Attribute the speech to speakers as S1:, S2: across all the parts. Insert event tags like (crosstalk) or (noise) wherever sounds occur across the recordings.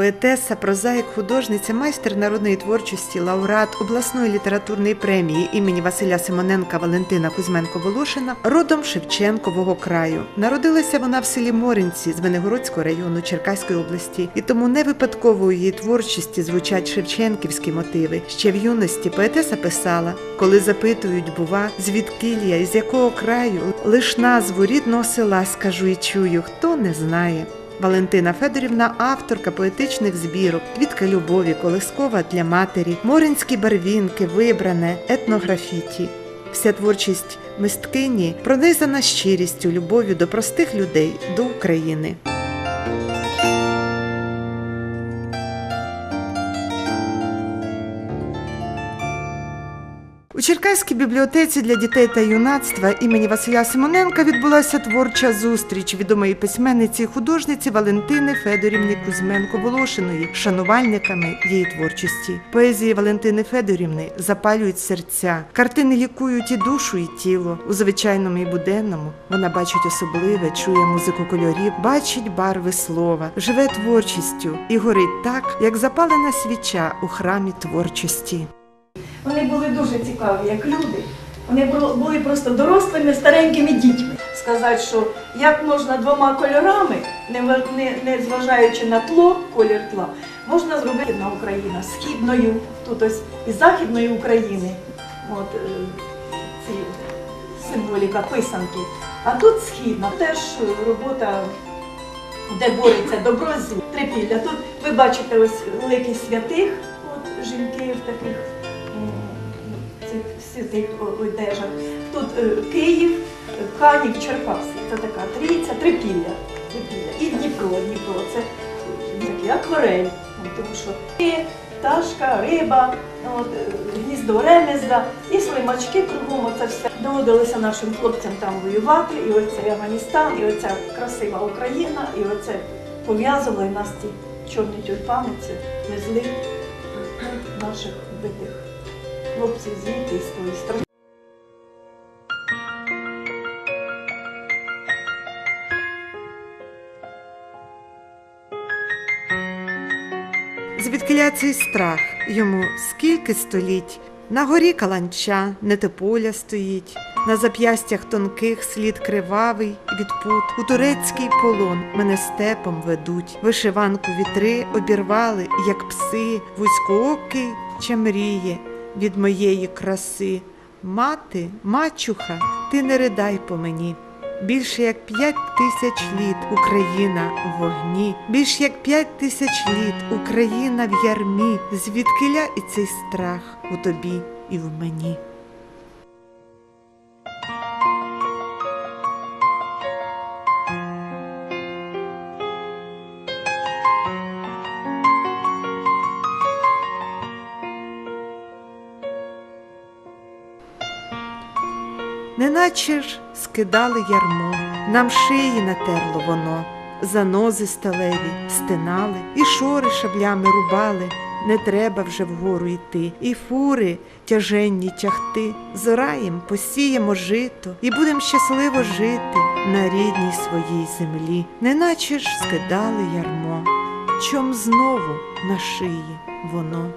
S1: Поетеса, прозаїк, художниця, майстер народної творчості, лауреат обласної літературної премії імені Василя Симоненка Валентина Кузьменко-Волошина, родом Шевченкового краю. Народилася вона в селі Моринці з Венегородського району Черкаської області, і тому не випадково у її творчості звучать шевченківські мотиви. Ще в юності поетеса писала, коли запитують, бува, звідки я з якого краю, лиш назву рідного села скажу і чую, хто не знає. Валентина Федорівна авторка поетичних збірок, квітка любові, колискова для матері, моринські барвінки, вибране, етнографіті. Вся творчість мисткині пронизана щирістю, любов'ю до простих людей, до України. У Черкаській бібліотеці для дітей та юнацтва імені Василя Симоненка відбулася творча зустріч відомої письменниці і художниці Валентини Федорівни Кузьменко-Волошиної шанувальниками її творчості. Поезії Валентини Федорівни запалюють серця, картини лікують і душу, і тіло. У звичайному і буденному вона бачить особливе, чує музику кольорів, бачить барви слова, живе творчістю і горить так, як запалена свіча у храмі творчості.
S2: Вони були дуже цікаві, як люди. Вони були просто дорослими, старенькими дітьми. Сказати, що як можна двома кольорами, не, не, не зважаючи на тло, колір тла, можна зробити на Україна східною, тут ось і західної України. От е, ці символіка писанки. А тут східна, теж робота, де бореться добро з трипілля. Тут ви бачите ось лики святих, от жінки в таких святих одежах. Тут е, Київ, Канів, Черкаси. Це така трійця, трипілля. І Дніпро, Дніпро. Це такі акварель. Ну, Тому що пташка, риба, от, е, гніздо ремезда, і слимачки кругом. Оце все доводилося нашим хлопцям там воювати. І оцей Афганістан, і оця красива Україна, і оце пов'язували нас ці чорні тюльпани, це везли наших вбитих хлопців звідти з тої сторони.
S1: Звідкиля цей страх йому скільки століть. На горі каланча нетополя стоїть, на зап'ястях тонких слід кривавий від пут. У турецький полон мене степом ведуть. Вишиванку вітри обірвали, як пси, вузькоокий чамріє від моєї краси. Мати, мачуха, ти не ридай по мені. Більше як п'ять тисяч літ Україна в вогні, більш як п'ять тисяч літ Україна в ярмі, звідкиля і цей страх у тобі і в мені. Ж скидали ярмо, нам шиї натерло воно, занози сталеві стинали, і шори шаблями рубали. Не треба вже вгору йти, і фури тяженні тягти. Зораєм посіємо жито і будем щасливо жити на рідній своїй землі, неначе ж скидали ярмо, чом знову на шиї воно.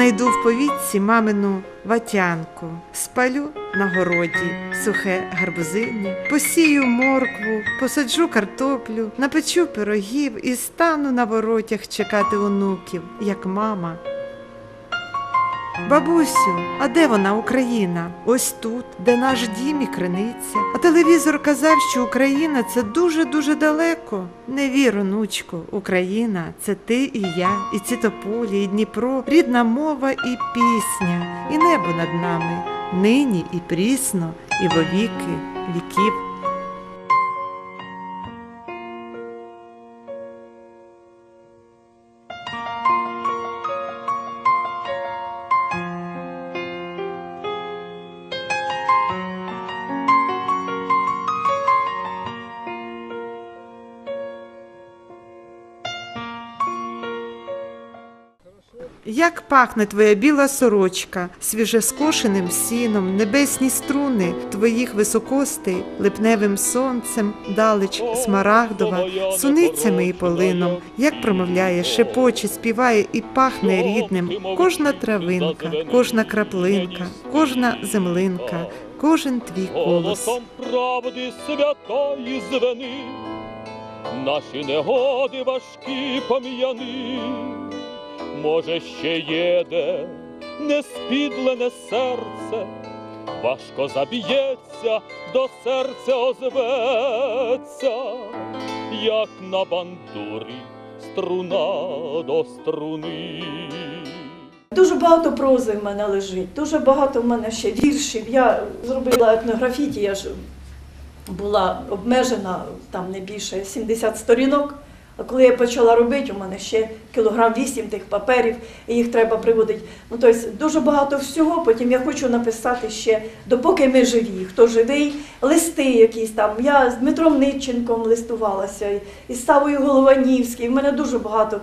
S1: Знайду в повітці мамину ватянку, спалю на городі сухе гарбузиння, посію моркву, посаджу картоплю, напечу пирогів і стану на воротях чекати онуків, як мама. Бабусю, а де вона Україна? Ось тут, де наш дім і криниця. А телевізор казав, що Україна це дуже-дуже далеко. Не вір, онучко, Україна це ти і я, і ці тополі, і Дніпро, рідна мова і пісня, і небо над нами, нині і прісно, і вовіки віків. Як пахне твоя біла сорочка, свіжескошеним сіном, небесні струни твоїх високостей, липневим сонцем, далеч смарагдова, суницями і полином, як промовляє, шепоче, співає і пахне рідним кожна травинка, кожна краплинка, кожна землинка, кожен твій колос.
S3: Правди святої звени, наші негоди важкі пом'яни, може, ще єде неспідлене серце, важко заб'ється, до серця озветься, як на бандурі струна до струни.
S2: Дуже багато прози в мене лежить, дуже багато в мене ще віршів. Я зробила етнографіті, я ж була обмежена там не більше 70 сторінок. А коли я почала робити, у мене ще кілограм вісім тих паперів, і їх треба приводити. Ну, тобто дуже багато всього. Потім я хочу написати ще, допоки ми живі, хто живий, листи якісь там. Я з Дмитром Нитченком листувалася, і- з Савою Голованівським. У мене дуже багато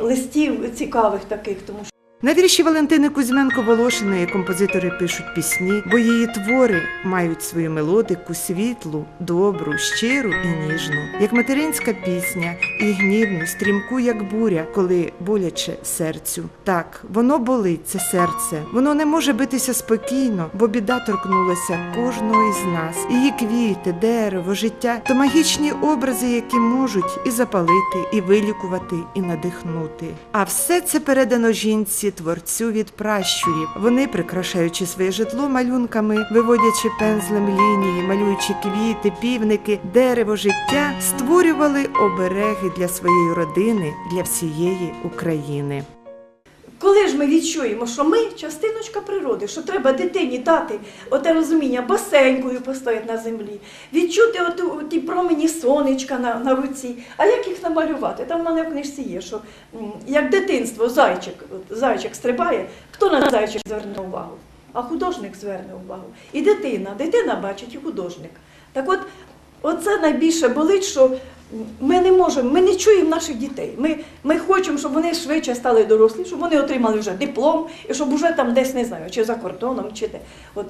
S2: листів цікавих таких, тому що.
S1: На вірші Валентини Кузьменко Волошиної композитори пишуть пісні, бо її твори мають свою мелодику світлу, добру, щиру і ніжну, як материнська пісня, і гнівну, стрімку, як буря, коли боляче серцю. Так, воно болить, це серце. Воно не може битися спокійно, бо біда торкнулася кожного із нас. Її квіти, дерево, життя то магічні образи, які можуть і запалити, і вилікувати, і надихнути. А все це передано жінці, творцю від пращурів. Вони, прикрашаючи своє житло малюнками, виводячи пензлем лінії, малюючи квіти, півники, дерево, життя, створювали обереги для своєї родини, для всієї України.
S2: Коли ж ми відчуємо, що ми частиночка природи, що треба дитині дати оте розуміння басенькою постояти на землі, відчути от, ті промені сонечка на, на руці. А як їх намалювати? Там в мене в книжці є, що як дитинство, зайчик, от, зайчик стрибає, хто на зайчик зверне увагу? А художник зверне увагу. І дитина, дитина бачить і художник. Так от, оце найбільше болить, що ми не можемо, ми не чуємо наших дітей. Ми, ми хочемо, щоб вони швидше стали дорослі, щоб вони отримали вже диплом, і щоб уже там десь не знаю, чи за кордоном, чи де. От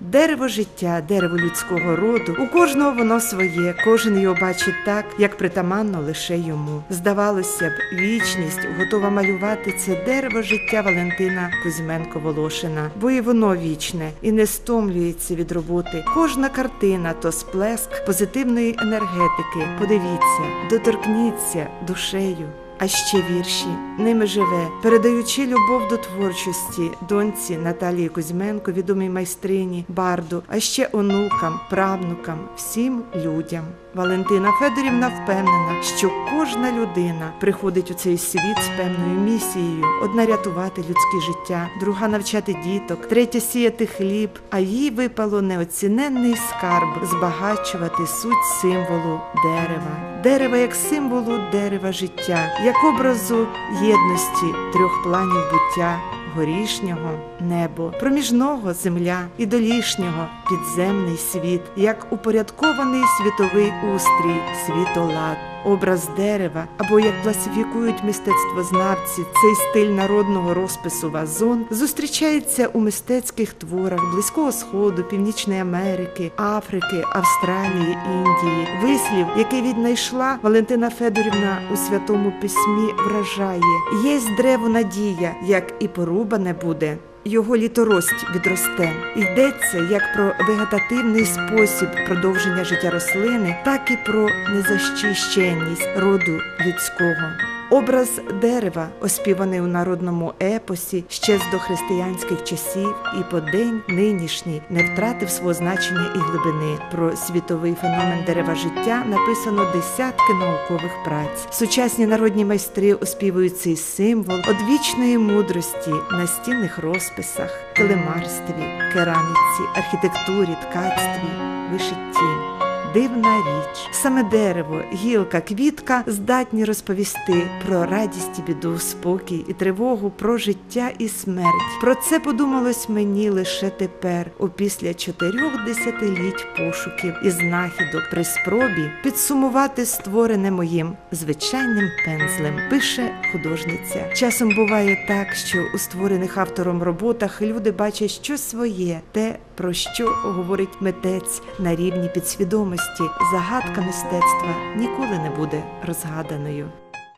S1: Дерево життя, дерево людського роду. У кожного воно своє, кожен його бачить так, як притаманно лише йому. Здавалося б, вічність готова малювати це дерево життя Валентина Кузьменко Волошина, бо і воно вічне і не стомлюється від роботи. Кожна картина то сплеск позитивної енергетики. Подивіться, доторкніться душею. А ще вірші ними живе, передаючи любов до творчості доньці Наталії Кузьменко, відомій майстрині, барду, а ще онукам, правнукам, всім людям. Валентина Федорівна впевнена, що кожна людина приходить у цей світ з певною місією: одна рятувати людське життя, друга навчати діток, третя сіяти хліб. А їй випало неоціненний скарб збагачувати суть символу дерева. Дерева як символу дерева життя, як образу єдності трьох планів буття. Горішнього небо, проміжного земля і долішнього підземний світ, як упорядкований світовий устрій, світолад, образ дерева, або як класифікують мистецтвознавці, цей стиль народного розпису вазон зустрічається у мистецьких творах Близького Сходу, Північної Америки, Африки, Австралії, Індії. Вислів, який віднайшла Валентина Федорівна у святому письмі, вражає: єсть древо надія, як і порубане буде. Його літорость відросте. Йдеться як про вегетативний спосіб продовження життя рослини, так і про незащищеність роду людського. Образ дерева, оспіваний у народному епосі ще з дохристиянських часів, і по день нинішній не втратив свого значення і глибини. Про світовий феномен дерева життя написано десятки наукових праць. Сучасні народні майстри оспівують цей символ одвічної мудрості на стінних розписах, килимарстві, кераміці, архітектурі, ткацтві, вишитті. Дивна річ. Саме дерево, гілка, квітка здатні розповісти про радість біду, спокій і тривогу, про життя і смерть. Про це подумалось мені лише тепер, опісля чотирьох десятиліть пошуків і знахідок при спробі підсумувати створене моїм звичайним пензлем. Пише художниця. Часом буває так, що у створених автором роботах люди бачать щось своє, те, про що говорить митець на рівні підсвідомості. Загадка мистецтва ніколи не буде розгаданою.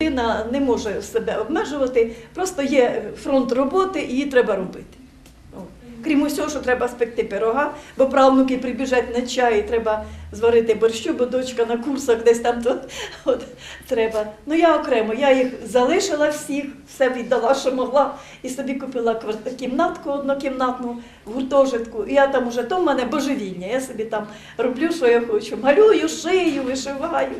S2: Людина не може себе обмежувати, просто є фронт роботи, її треба робити. Крім усього, що треба спекти пирога, бо правнуки прибіжать на чай, і треба зварити борщу, бо дочка на курсах десь там то, (laughs) от, треба. Ну я окремо, я їх залишила всіх, все віддала, що могла, і собі купила кімнатку однокімнатну гуртожитку. І я там уже то в мене божевільня. Я собі там роблю, що я хочу. Малюю, шию, вишиваю.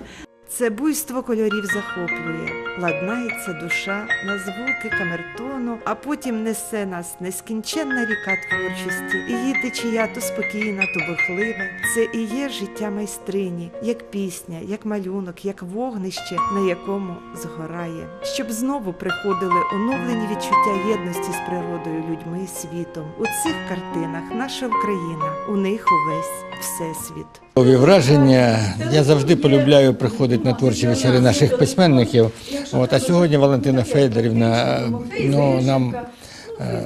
S1: Це буйство кольорів захоплює, ладнається душа на звуки камертону, а потім несе нас нескінченна ріка творчості. Її течія то спокійна, то бурхлива. Це і є життя майстрині, як пісня, як малюнок, як вогнище, на якому згорає. Щоб знову приходили оновлені відчуття єдності з природою, людьми, світом. У цих картинах наша Україна, у них увесь всесвіт.
S4: Нові враження. Я завжди полюбляю приходити на творчі вечори наших письменників. От, а сьогодні Валентина Федорівна е, ну, нам е,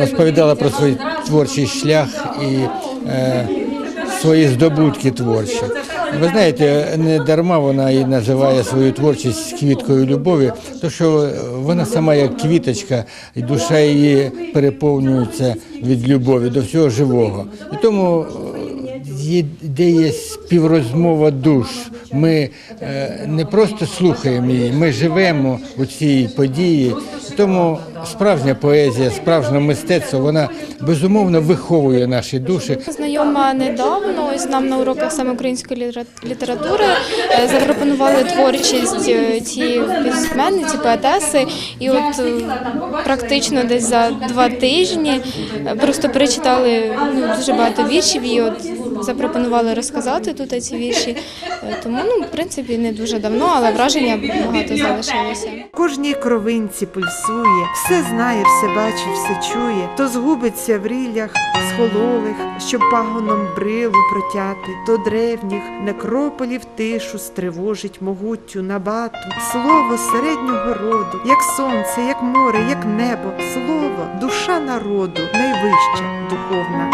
S4: розповідала про свій творчий шлях і е, свої здобутки творчі. Ви знаєте, не дарма вона і називає свою творчість квіткою любові, тому що вона сама як квіточка, і душа її переповнюється від любові до всього живого. І тому є, де є співрозмова душ. Ми е, не просто слухаємо її, ми живемо у цій події. Тому справжня поезія, справжнє мистецтво, вона безумовно виховує наші душі.
S5: Знайома недавно, ось нам на уроках саме української літератури е, запропонували творчість е, цієї письменниці, поетеси. І от практично десь за два тижні просто перечитали ну, дуже багато віршів і от запропонували розказати тут ці вірші. Тому, ну, в принципі, не дуже давно, але враження багато залишилося.
S1: Кожній кровинці пульсує, все знає, все бачить, все чує, то згубиться в рілях схололих, що пагоном брилу протяти, то древніх некрополів тишу стривожить могуттю набату. Слово середнього роду, як сонце, як море, як небо, слово, душа народу, найвища духовна